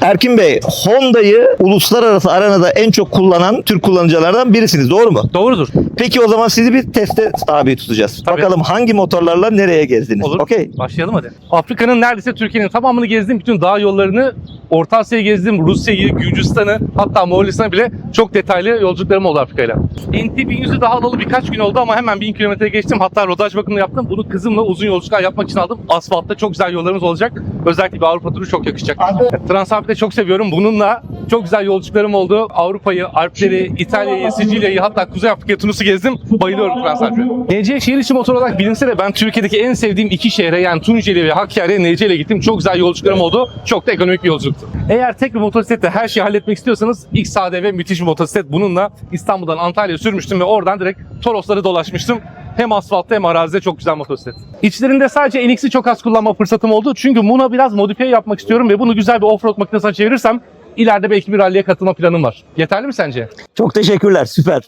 Erkin Bey, Honda'yı uluslararası arenada en çok kullanan Türk kullanıcılardan birisiniz. Doğru mu? Doğrudur. Peki o zaman sizi bir teste tabi tutacağız. Tabii. Bakalım hangi motorlarla nereye gezdiniz? Olur. Okey. Başlayalım hadi. Afrika'nın neredeyse Türkiye'nin tamamını gezdim. Bütün dağ yollarını Orta Asya'yı gezdim. Rusya'yı, Gürcistan'ı hatta Moğolistan'ı bile çok detaylı yolculuklarım oldu Afrika'yla. NT 1100'ü daha alalı birkaç gün oldu ama hemen 1000 kilometre geçtim. Hatta rodaj bakımını yaptım. Bunu kızımla uzun yolculuklar yapmak için aldım. Asfaltta çok güzel yollarımız olacak. Özellikle bir Avrupa turu çok yakışacak. Transalp'i de çok seviyorum. Bununla çok güzel yolculuklarım oldu. Avrupa'yı, Alpleri, İtalya'yı, Sicilya'yı hatta Kuzey Afrika Tunus'u gezdim. Bayılıyorum Transalp'e. NC şehir içi motor olarak bilinse de ben Türkiye'deki en sevdiğim iki şehre yani Tunceli ve Hakkari'ye NC gittim. Çok güzel yolculuklarım oldu. Çok da ekonomik bir yolculuktu. Eğer tek bir motosikletle her şeyi halletmek istiyorsanız XADV müthiş bir motosiklet. Bununla İstanbul'dan Antalya'ya sürmüştüm ve oradan direkt Torosları dolaşmıştım. Hem asfaltta hem arazide çok güzel motosiklet. İçlerinde sadece NX'i çok az kullanma fırsatım oldu. Çünkü Muna biraz modifiye yapmak istiyorum ve bunu güzel bir offroad makinesine çevirirsem ileride belki bir ralliye katılma planım var. Yeterli mi sence? Çok teşekkürler. Süper.